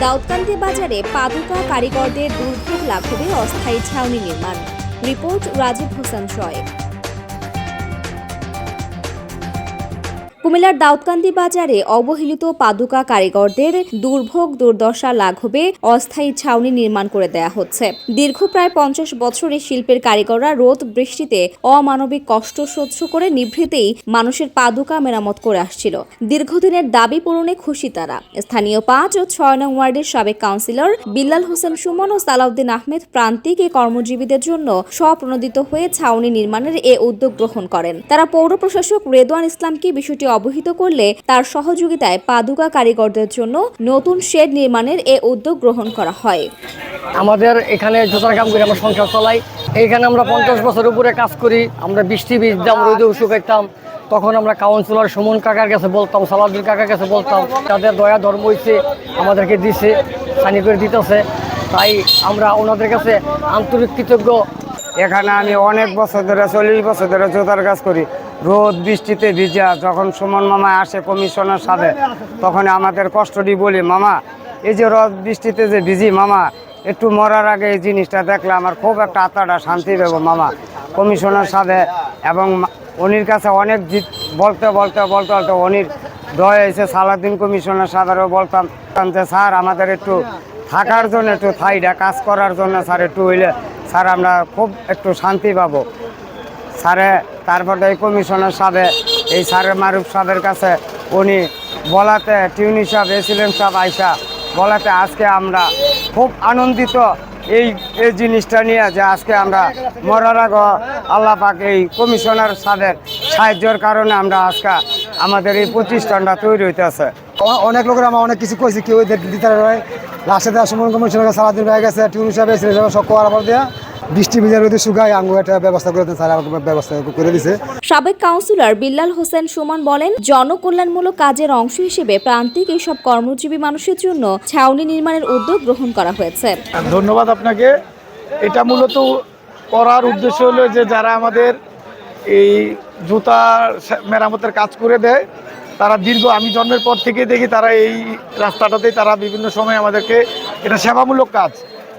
দাউদকান্দি বাজারে পাদুকা কারিগরদের দুর্ভোগ লাঘবে অস্থায়ী ছাউনি নির্মাণ। রিপোর্ট রাজীব হোসেন শয়েব কুমিল্লার দাউদকান্দি বাজারে অবহেলিত পাদুকা কারিগরদের দুর্ভোগ দুর্দশা লাঘবে অস্থায়ী ছাউনি নির্মাণ করে দেয়া হচ্ছে। দীর্ঘ প্রায় পঞ্চাশ বছরে শিল্পের কারিগররা রোদ বৃষ্টিতে অমানবিক কষ্ট সহ্য করে নিভৃতেই মানুষের পাদুকা মেরামত করে আসছিল। দীর্ঘদিনের দাবি পূরণে খুশি তারা। স্থানীয় পাঁচ ও ছয় নং ওয়ার্ডের সাবেক কাউন্সিলর বিল্লাল হোসেন সুমন ও সালাউদ্দিন আহমেদ প্রান্তিক এ কর্মজীবীদের জন্য স্বপ্রণোদিত হয়ে ছাউনি নির্মাণের এ উদ্যোগ গ্রহণ করেন। তারা পৌর প্রশাসক রেদওয়ান ইসলামকে বিষয়টি অবহিত করলে তার সহযোগিতায় পাদুকা কারিগরদের জন্য নতুন শেড নির্মাণের এ উদ্যোগ গ্রহণ করা হয়। আমাদের এখানে জোতার কাম করে আমরা সংসার চালাই। এখানে আমরা পঞ্চাশ বছর উপরে কাজ করি। আমরা বৃষ্টি বীজতাম রোদে শুকাইতাম তখন আমরা কাউন্সিলর সুমন কাকার কাছে বলতাম সালাউদ্দিন কাকার কাছে বলতাম তাদের দয়া ধর্ম হইছে আমাদেরকে দিছে সানি করে দিতেছে। তাই আমরা ওনাদের কাছে আন্তরিক কৃতজ্ঞ। এখানে আমি অনেক বছর ধরে চল্লিশ বছর ধরে জোতার কাজ করি। রোদ, বৃষ্টিতে ভিজা, যখন সুমন মামা আসে কমিশনের সাথে তখন আমাদের কষ্টটি বলি, মামা, এই যে রোদ, বৃষ্টিতে যে ভিজি, মামা, একটু মরার আগে এই জিনিসটা দেখলে আমার খুব একটা আত্মাটা শান্তি দেবো মামা। কমিশনের সাথে এবং অনির কাছে অনেক জিত, বলতে বলতে বলতে বলতে অনির দয় হয়েছে সালাদিন কমিশনের সাথেও বলতাম, যে, স্যার, আমাদের একটু থাকার জন্য একটু থাইটা কাজ করার জন্য স্যার, একটু হইলে স্যার আমরা খুব একটু শান্তি পাবো। স্যারে, তারপরে এই কমিশনের সাথে, এই স্যারের মারুফ সাহেবের কাছে, উনি বলাতে টিউনি সাহেব এসিলেন সাহেব আইসা বলাতে আজকে আমরা খুব আনন্দিত এই এই জিনিসটা নিয়ে যে আজকে আমরা মরার আগ আল্লাহ এই কমিশনার সাহেবের সাহায্যের কারণে আমরা আজকে আমাদের এই প্রতিষ্ঠানটা তৈরি হইতেছে। অনেক লোকের আমার অনেক কিছু কইছে, কেউ দিতে রয় লাস্টে দেওয়া সুমন কমিশনের সারাদিন হয়ে গেছে, টিউন হিসাবে এসে সব করার পর দেয়া। বৃষ্টি ভিজা রোদে শুকায় আঙ্গু একটা ব্যবস্থা করে দেন স্যার ব্যবস্থা করে দিছে। সাবেক কাউন্সিলর বিল্লাল হোসেন সুমন বলেন জনকল্যাণমূলক কাজের অংশ হিসেবে প্রান্তিক এইসব কর্মজীবী মানুষের জন্য ছাউনি নির্মাণের উদ্যোগ গ্রহণ করা হয়েছে। ধন্যবাদ আপনাকে। এটা মূলত করার উদ্দেশ্য হলো যে যারা আমাদের এই জুতা মেরামতের কাজ করে দেয় তারা দীর্ঘ আমি জন্মের পর থেকে দেখি তারা এই রাস্তাটাতেই তারা বিভিন্ন সময় আমাদেরকে এটা সেবামূলক কাজ।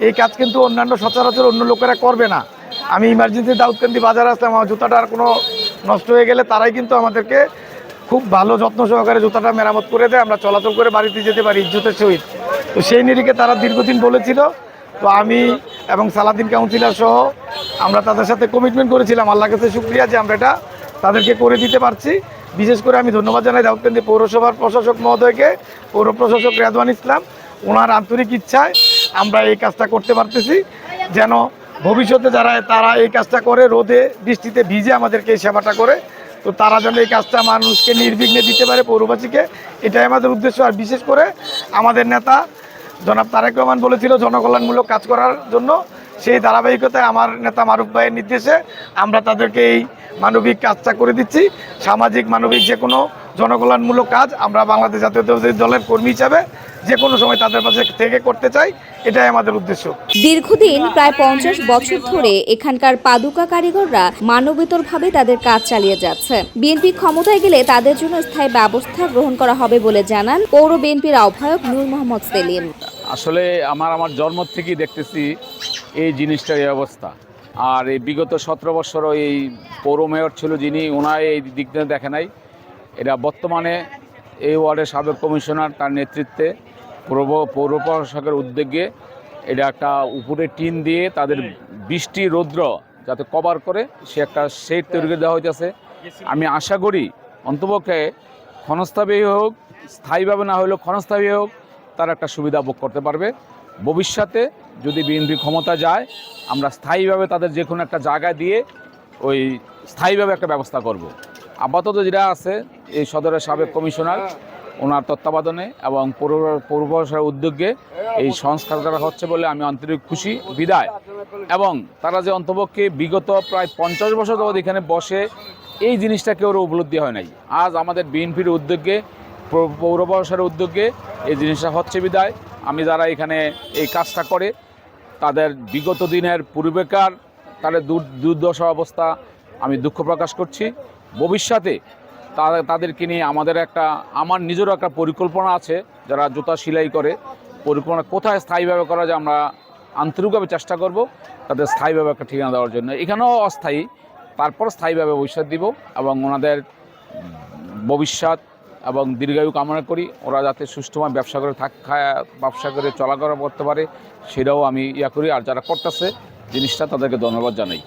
এই কাজ কিন্তু অন্যান্য সচরাচর অন্য লোকেরা করবে না। আমি ইমার্জেন্সি দাউদকান্দি বাজার আসলাম, আমার জুতাটা আর কোনো নষ্ট হয়ে গেলে তারাই কিন্তু আমাদেরকে খুব ভালো যত্ন সহকারে জুতাটা মেরামত করে দেয়। আমরা চলাচল করে বাড়িতে যেতে পারি ইজ্জতের সহিত। তো সেই নিরিখে তারা দীর্ঘদিন বলেছিল। তো আমি এবং সালাদিন কাউন্সিলর সহ আমরা তাদের সাথে কমিটমেন্ট করেছিলাম। আল্লাহ কাছে শুক্রিয়া যে আমরা এটা তাদেরকে করে দিতে পারছি। বিশেষ করে আমি ধন্যবাদ জানাই দাউদকান্দি পৌরসভার প্রশাসক মহোদয়কে। পৌর প্রশাসক রেদওয়ান ইসলাম। ওনার আন্তরিক ইচ্ছায় আমরা এই কাজটা করতে পারতেছি। যেন ভবিষ্যতে যারা তারা এই কাজটা করে, রোদে বৃষ্টিতে ভিজে আমাদেরকে এই সেবাটা করে, তো তারা যেন এই কাজটা মানুষকে নির্বিঘ্নে দিতে পারে, পৌরবাসীকে। এটাই আমাদের উদ্দেশ্য। আর বিশেষ করে আমাদের নেতা জনাব তারেক রহমান বলেছিল, জনকল্যাণমূলক কাজ করার জন্য। সেই ধারাবাহিকতায় আমার নেতা মারুফ ভাইয়ের নির্দেশে আমরা তাদেরকে এই মানবিক কাজটা করে দিচ্ছি। সামাজিক, মানবিক যে কোনো জনকল্যাণমূলক কাজ আমরা বাংলাদেশ জাতীয় দলের কর্মী হিসাবে যে কোনো সময় তাদের পাশে থেকে করতে চাই এটাই আমাদের উদ্দেশ্য। দীর্ঘদিন প্রায় পঞ্চাশ বছর ধরে এখানকার পাদুকা কারিগররা মানবেতরভাবে তাদের কাজ চালিয়ে যাচ্ছে। বিএনপি ক্ষমতায় গেলে তাদের জন্য স্থায়ী ব্যবস্থা গ্রহণ করা হবে বলে জানান পৌর বিএনপির আহ্বায়ক নূর মোহাম্মদ সেলিম। আসলে আমার আমার জন্ম থেকেই দেখতেছি এই জিনিসটার এই অবস্থা। আর এই বিগত সতেরো বছরও এই পৌর মেয়র ছিল যিনি ওনার এই দিকটা দেখে নাই। এটা বর্তমানে এই ওয়ার্ডের সাবেক কমিশনার তার নেতৃত্বে পৌর পৌর প্রশাসকের উদ্যোগে এটা একটা উপরে টিন দিয়ে তাদের বৃষ্টি রৌদ্র যাতে কভার করে সে একটা শেড তৈরি করে দেওয়া হইতেছে। আমি আশা করি অন্তপক্ষে ক্ষণস্থায়ী হোক স্থায়ীভাবে না হলেও ক্ষণস্থায়ী হোক তার একটা সুবিধা ভোগ করতে পারবে। ভবিষ্যতে যদি বিএনপি ক্ষমতা যায় আমরা স্থায়ীভাবে তাদের যে কোনো একটা জায়গায় দিয়ে ওই স্থায়ীভাবে একটা ব্যবস্থা করব। আপাতত যেটা আছে এই সদরের সাবেক কমিশনার ওনার তত্ত্বাবধানে এবং পৌর পৌরসভার উদ্যোগে এই সংস্কার করা হচ্ছে বলে আমি আন্তরিক খুশি, বিদায়। এবং তারা যে অন্তপক্ষে বিগত প্রায় পঞ্চাশ বছর যাবৎ এখানে বসে এই জিনিসটা কেউ উপলব্ধি হয় নাই। আজ আমাদের বিএনপির উদ্যোগে পৌ- উদ্যোগে এই জিনিসটা হচ্ছে বিদায়। আমি যারা এখানে এই কাজটা করে, তাদের বিগত দিনের পূর্বেকার তাদের দুর- দুর্দশা অবস্থা আমি দুঃখ প্রকাশ করছি। ভবিষ্যতে তাদেরকে নিয়ে আমাদের একটা, আমার নিজেরও একটা পরিকল্পনা আছে, যারা জুতা সেলাই করে, পরিকল্পনা কোথায় স্থায়ীভাবে করা যায় আমরা আন্তরিকভাবে চেষ্টা করব তাদের স্থায়ীভাবে একটা ঠিকানা দেওয়ার জন্য। এখানেও অস্থায়ী, তারপর স্থায়ীভাবে ভবিষ্যৎ দিব এবং ওনাদের ভবিষ্যৎ এবং দীর্ঘায়ু কামনা করি। ওরা যাতে সুষ্ঠুভাবে ব্যবসা করে থাক ব্যবসা করে চলাফেরা করতে পারে, সেটাও আমি ইয়া করি। আর যারা করতেছে, জিনিসটা তাদেরকে ধন্যবাদ জানাই।